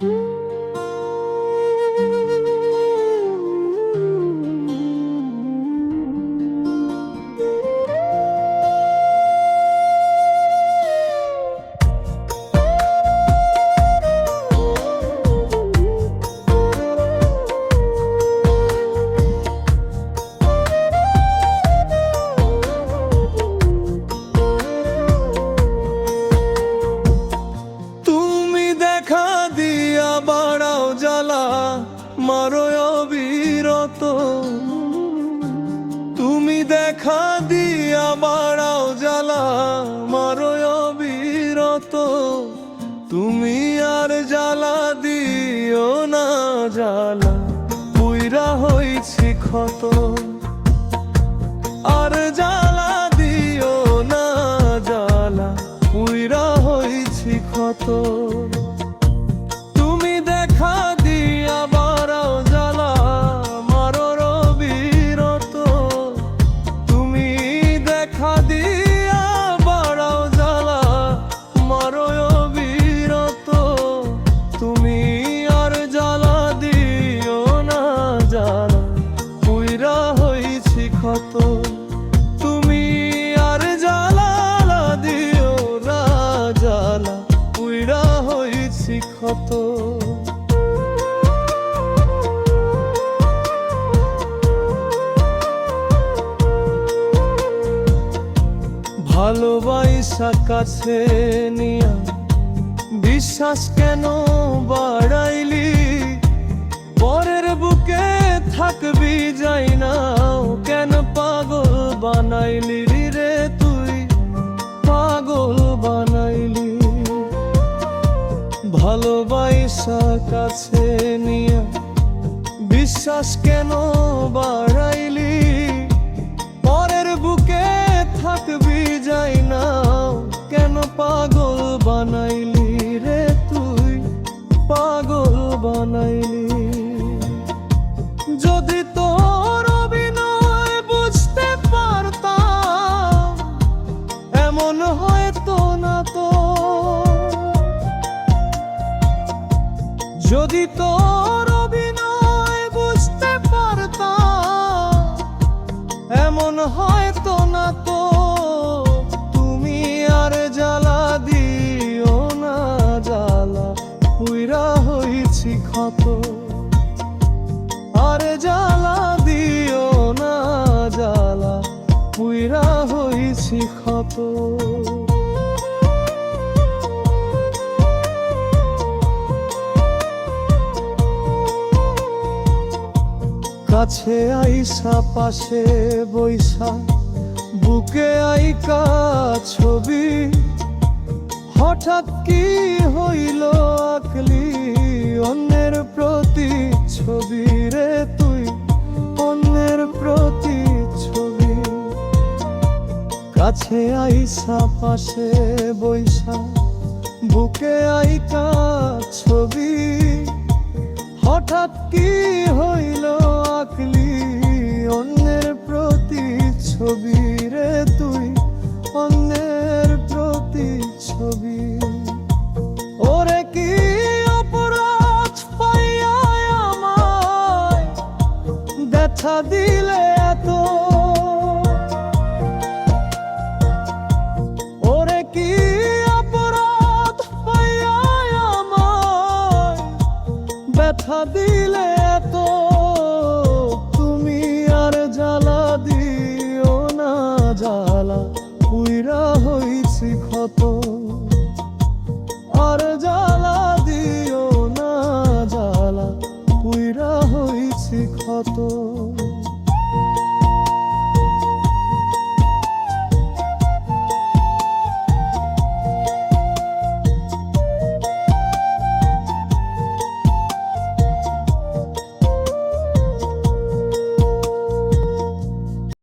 Bye. হইছি ক্ষত। আর জ্বালা দিও না জ্বালা উইরা হয়েছি ক্ষত। ভালোবাসা কাছে নিয়া বিশ্বাস কেন বাড়াইলি? পরের বুকে থাকবি যাই না কেন পাগল বানাইলি রে তুই? পাগল বানাইলি। ভালোবাসা কাছে নিয়া বিশ্বাস কেন বাড়াইলি? পাগল বানাইলি রে তুই, পাগল বানাইলি। যদি তোর অভিনয় বুঝতে পারতাম, এমন হয়তো না তো। যদি তোর অভিনয় বুঝতে পারতাম, এমন হয়তো ক্ষত জ্বালা দিও না, জ্বালা কাছে আইসা, পাশে বৈশা বুকে আইকা ছবি। হঠাৎ কি হইল, আকলি? অন্যের প্রতি ছবি রে তুই, অন্যের প্রতি ছবি কাছে আইসা, পাশে বৈশা বুকে আইকা ছবি। হঠাৎ কি হইল আকলি অন্যের প্রতি ছবি ব্যথা দিলে